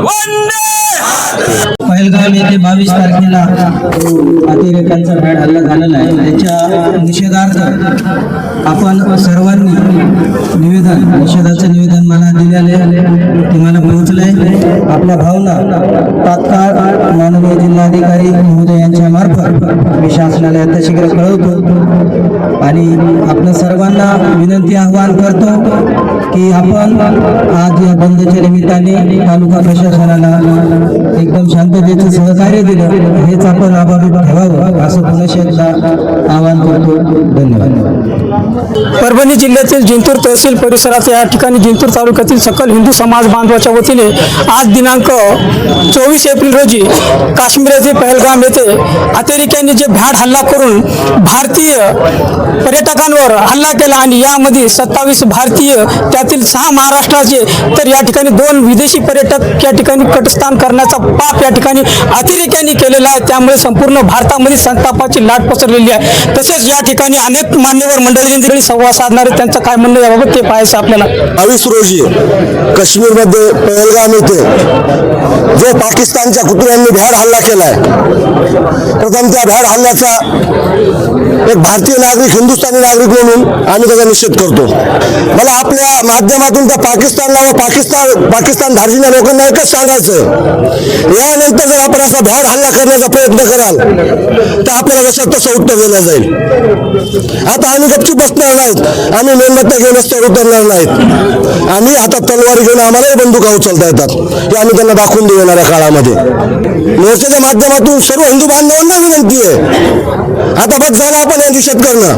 one day पहिलगाव येथे बावीस तारखेला अतिरेकांचा भेट हल्ला झालेला आहे. त्याच्या निषेधार्थ आपण सर्वांनी निवेदन निषेधाचं निवेदन मला दिलेले ते मला पोहोचलंय. आपल्या भावना तात्काळ माननीय जिल्हाधिकारी महोदय यांच्या मार्फत मी शासनाला शीघ्र कळवतो. आणि आपण सर्वांना विनंती आवाहन करतो की आपण आज या बंदच्या निमित्ताने तालुका प्रशासनाला एकदम शांततेचं सहकार्य दिलं हेच आपण आभारी ठेवावं असं पुन्हा आवाहन करतो. धन्यवाद. परभणी जिल्ह्यातील जिंतूर तहसील परिसरात या ठिकाणी जिंतूर तालुक्यातील सकल हिंदू समाज बांधवाच्या वतीने आज दिनांक चोवीस एप्रिल रोजी काश्मीरचे पहलगाम येथे अतिरेक्यांनी जे भ्याड हल्ला करून भारतीय पर्यटकांवर हल्ला केला आणि यामध्ये सत्तावीस भारतीय त्यातील सहा महाराष्ट्राचे तर या ठिकाणी दोन विदेशी पर्यटक या ठिकाणी कटस्थान करण्याचा पाप या ठिकाणी अतिरेक्यांनी केलेला आहे. त्यामुळे संपूर्ण भारतामध्ये संतापाची लाट पसरलेली आहे. तसेच या ठिकाणी अनेक मान्यवर मंडळींनी संवाद साधणारे त्यांचं काय म्हणणं याबाबत ते पाहायचं आपल्याला. बावीस रोजी काश्मीरमध्ये पहलगाम येथे जो पाकिस्तानच्या कुत्र्यांनी भ्याड हल्ला केलाय प्रथम त्या भ्याड हल्ल्याचा एक भारतीय नागरिक हिंदुस्थानी नागरिक म्हणून आम्ही त्याचा निषेध करतो. मला आपल्या माध्यमातून त्या पाकिस्तानला व पाकिस्तान पाकिस्तान धार्जिण्या लोकांना एकच सांगायचं यानंतर जर आपण असा भ्याड हल्ला करण्याचा प्रयत्न कराल तर आपल्याला जसं तसं उत्तर दिलं जाईल. आता आम्ही गपचूप बसणार नाहीत. आम्ही मेणबत्त्या घेऊन रस्त्यावर उतरणार नाहीत. आम्ही आता तलवारी घेऊन आम्हालाही बंदुका उचलता येतात. हे आम्ही त्यांना दाखवून देऊ येणाऱ्या काळामध्ये. मोर्चाच्या माध्यमातून सर्व हिंदू बांधवांना विनंती आहे. आता बस झालं आपण या निषेध करणं.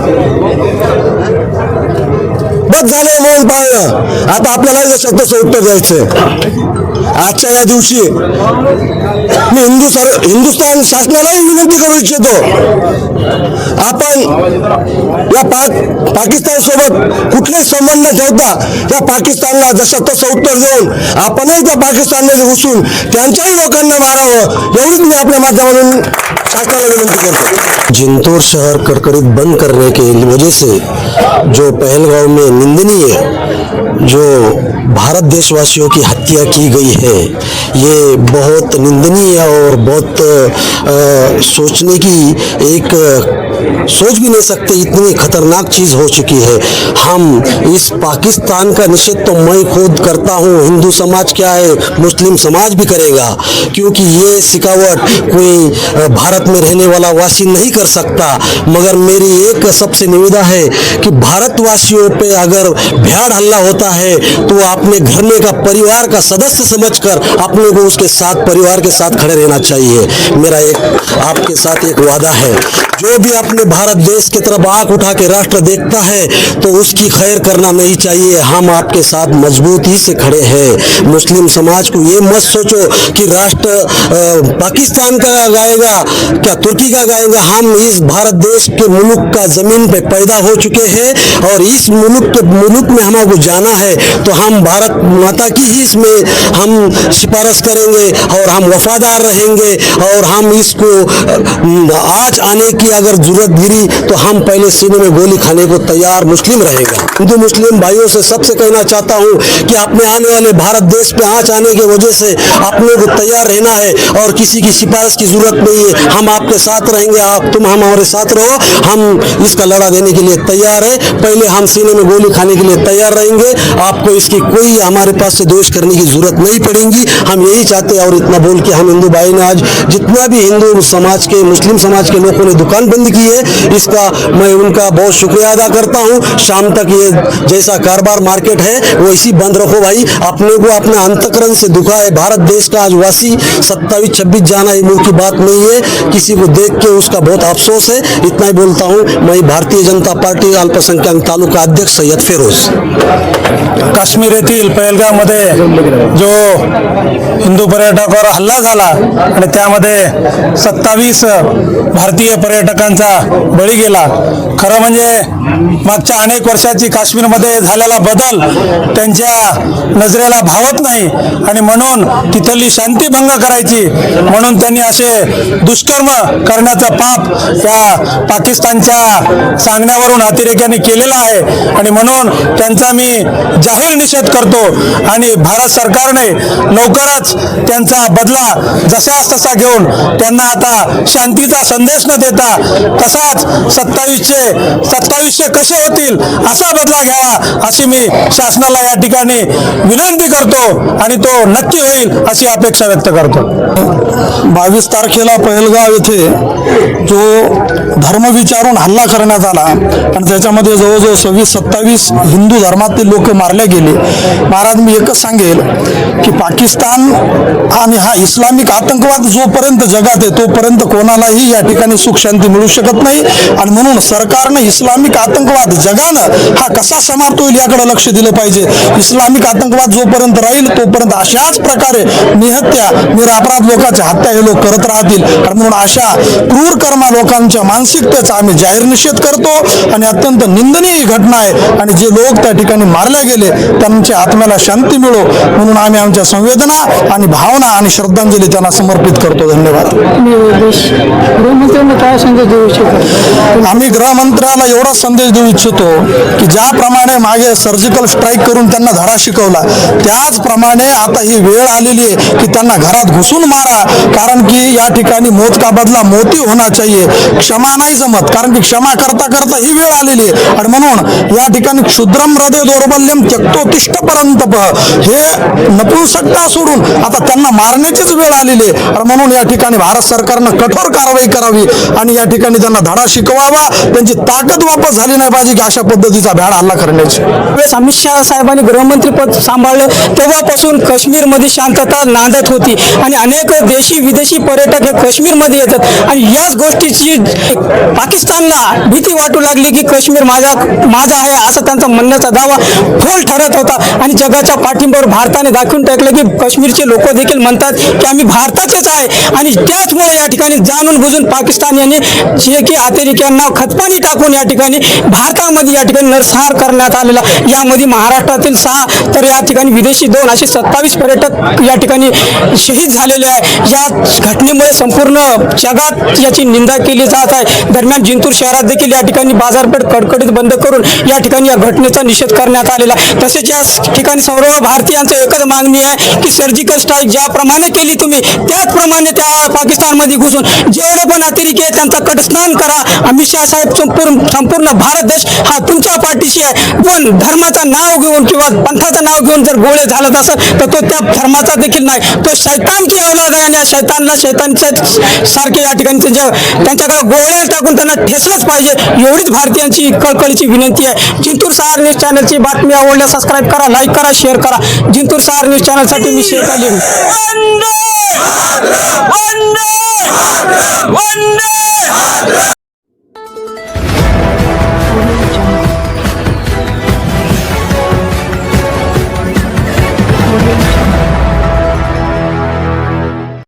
बस झालं म्हणून पाळणं. आता आपल्याला लक्षात तसं उत्तर द्यायचंय. आजच्या या दिवशी मी हिंदू सर हिंदुस्थान शासनालाही विनंती करू इच्छितो. आपण या पाक पाकिस्तान सोबत कुठलेच संबंध न ठेवता या पाकिस्तानला जसं तसं उत्तर देऊन आपणही त्या पाकिस्तानमध्ये घुसून त्यांच्याही लोकांना मारावं एवढीच मी आपल्या माध्यमातून जिंतूर शहर कड़कड़ित बंद करने के वजह से जो पहलगांव में निंदनीय जो भारत देशवासियों की हत्या की गई है ये बहुत निंदनीय और बहुत अ, सोचने की एक सोच भी नहीं सकते इतनी खतरनाक चीज़ हो चुकी है। हम इस पाकिस्तान का निषेध तो मैं खुद करता हूँ। हिंदू समाज क्या है? मुस्लिम समाज भी करेगा क्योंकि ये सिकावट कोई अ, भारत में रहने वाला वासी नहीं कर सकता। मगर मेरी एक सबसे निविदा है कि भारतवासियों पे अगर भ्याड़ हल्ला होता है तो अपने घर में का परिवार का सदस्य समझकर अपने को उसके साथ, परिवार के साथ खड़े रहना चाहिए। मेरा एक, आपके साथ एक वादा है। जो भी अपने भारत देश की तरफ़ आँख उठा के राष्ट्र देखता है तो उसकी खैर करना नहीं चाहिए। हम आपके साथ मजबूती से खड़े हैं। मुस्लिम समाज को ये मत सोचो कि राष्ट्र पाकिस्तान का गाएगा क्या तुर्की का गाएगा हम इस भारत देश के मुल्क का ज़मीन पे पैदा हो चुके हैं और इस मुल्क के मुल्क में हमको जाना है तो हम भारत माता की ही इसमें हम सिफारिश करेंगे और हम वफादार रहेंगे और हम इसको आज आने की अगर ज़रूरत गिरी तो हम पहले सीने में गोली खाने को तैयार मुस्लिम रहेगा। हिंदू मुस्लिम भाइयों से सबसे कहना चाहता हूँ कि अपने आने वाले भारत देश पे आँच आने की वजह से अपने को तैयार रहना है और किसी की सिफारिश की ज़रूरत नहीं है, हम आपके साथ रहेंगे, आप, तुम हम हमारे साथ रहो। हम इसका लड़ा देने के लिए तैयार है। पहले हम सीने में गोली खाने के लिए तैयार रहेंगे। आपको इसकी कोई हमारे पास से दोष करने की ज़रूरत नहीं पड़ेगी। हम यही चाहते और इतना बोल के हम हिंदू भाई ने आज जितना भी हिंदू समाज के, मुस्लिम समाज के लोगों ने दुकान बंद की है, इसका मैं उनका बहुत शुक्रिया अदा करता हूँ। शाम तक ये जैसा कारोबार मार्केट है, वो इसी बंद रखो भाई। अपने को अपने अंतकरण से दुखा है। भारत देश का आज वासी सत्ताईस, छब्बीस जाना ये मुल्क की बात नहीं है। किसी को देख के उसका बहुत अफसोस है। इतना ही बोलता हूँ मैं भारतीय जनता पार्टी अल्पसंख्याक तालुका अध्यक्ष सैयद फेरोज। काश्मीर येथील पहलगाममध्ये जो हिंदू पर्यटकावर हल्ला झाला आणि त्यामध्ये सत्तावीस भारतीय पर्यटकांचा बळी गेला. खरं म्हणजे मागच्या अनेक वर्षाची काश्मीरमध्ये झालेला बदल त्यांच्या नजरेला भावत नाही आणि म्हणून तिथली शांती भंग करायची म्हणून त्यांनी असे दुष्ट दुष्कर्म करण्याचा पाप या पाकिस्तानच्या सांगण्यावरून अतिरेक्यांनी केलेला आहे. आणि म्हणून त्यांचा मी जाहीर निषेध करतो आणि भारत सरकारने लवकरच त्यांचा बदला जशाच तसा घेऊन त्यांना आता शांतीचा संदेश न देता तसाच सत्तावीसचे सत्तावीसशे कसे होतील असा बदला घ्यावा अशी मी शासनाला या ठिकाणी विनंती करतो आणि तो नक्की होईल अशी अपेक्षा व्यक्त करतो. बावीस तारखेला पहलगाव येथे जो धर्म विचारून हल्ला करण्यात आला. आणि त्याच्यामध्ये जवळजवळ सव्वीस सत्तावीस हिंदू धर्मातील लोक मारले गेले. महाराज मी एकच सांगेल की पाकिस्तान आणि हा इस्लामिक आतंकवाद जोपर्यंत जगात आहे तोपर्यंत कोणालाही या ठिकाणी सुख शांती मिळू शकत नाही. आणि म्हणून सरकारनं इस्लामिक आतंकवाद जगानं हा कसा समाप्त होईल याकडे लक्ष दिलं पाहिजे. इस्लामिक आतंकवाद जोपर्यंत राहील तोपर्यंत अशाच प्रकारे निहत्या निरापराध लोकांच्या हत्या हे लोक करत राहतील. आणि म्हणून अशा क्रूर कर्मा लोकांच्या मानसिकतेचा आम्ही जाहीर निषेध करतो आणि अत्यंत निंदनीय ही घटना आहे. आणि जे लोक त्या ठिकाणी मारले गेले त्यांच्या आत्म्याला शांती मिळो म्हणून आम्ही आमच्या संवेदना आणि भावना आणि श्रद्धांजली त्यांना समर्पित करतो. धन्यवाद. आम्ही गृहमंत्र्याला एवढा संदेश देऊ इच्छितो की ज्याप्रमाणे मागे सर्जिकल स्ट्राईक करून त्यांना धडा शिकवला त्याचप्रमाणे आता ही वेळ आलेली आहे की त्यांना घरात घुसून मारा कारण की या ठिकाणी मोत का बदला मोती होना चाहिए. क्षमा नाही जमत. कारण की क्षमा करता करता ही वेळ आलेली आहे. आणि म्हणून या ठिकाणी क्षुद्रम हृदय दौर्बल्यम त्यक्तोतिष्ठ पर्यंत हे नपुंसकता सोडून आता त्यांना मारण्याचीच वेळ आलेली आहे. आणि म्हणून या ठिकाणी भारत सरकारनं कठोर कारवाई करावी आणि या ठिकाणी त्यांना धडा शिकवावा. त्यांची ताकद वापस झाली नाही पाहिजे की अशा पद्धतीचा भ्याड हल्ला करण्याची. वेळेस अमित शहा साहेबांनी गृहमंत्री पद सांभाळले. तेव्हापासून काश्मीरमध्ये शांतता नांदत होती. आणि अनेक देशी विदेशी पर्यटक हे काश्मीरमध्ये येतात. आणि याच गोष्टीची पाकिस्तानला भीती वाटू लागली की काश्मीर माझा माझा आहे असं त्यांचा म्हणण्याचा दावा फोल ठरत होता. आणि जगाच्या पाठिंब्यावर भारताने दाखवून टाकलं की काश्मीरचे लोक देखील म्हणतात की आम्ही भारताचेच आहे. आणि त्याचमुळे या ठिकाणी जाणून बुजून पाकिस्तान यांनी जे की अतिरेक्यांना खतपाणी टाकून या ठिकाणी भारतामध्ये या ठिकाणी नरसंहार करण्यात आलेला यामध्ये महाराष्ट्रातील सहा तर या ठिकाणी विदेशी दोन असे सत्तावीस पर्यटक या ठिकाणी शहीद झालेले आहे. या घटनेमुळे संपूर्ण जगात याची निंदा केली जात आहे. दरम्यान जिंतूर शहरात देखील या ठिकाणी बाजारपेठ कडकडीत बंद करून या ठिकाणी या घटनेचा निषेध करण्यात आलेला आहे. तसेच या ठिकाणी सर्व भारतीयांचं एकच मागणी आहे की सर्जिकल स्ट्राईक ज्याप्रमाणे केली तुम्ही त्याचप्रमाणे त्या पाकिस्तानमध्ये घुसून जेवढे पण अतिरेकी आहे त्यांचा कटस्नान करा. अमित शहा साहेब संपूर्ण संपूर्ण भारत देश हा तुमच्या पाठीशी आहे. पण धर्माचं नाव घेऊन किंवा पंथाचं नाव घेऊन जर गोळे झालं असेल तर तो त्या धर्माचा देखील नाही. तो शैतानची औलाद आहे आणि या शैतानला शैतानच्या सारखे या ठिकाणी त्यांच्या त्यांच्याकडे गोळे टाकून त्यांना ठेसलंच पाहिजे. एवढीच भारतीयांची कळकळीची विनंती आहे. जिंतूर सहार न्यूज चॅनलची बातमी आवडल्या सबस्क्राईब करा लाईक करा शेअर करा. जिंतूर सहार न्यूज चॅनलसाठी मी शेअर आली वंदे! वंदे! वंदे!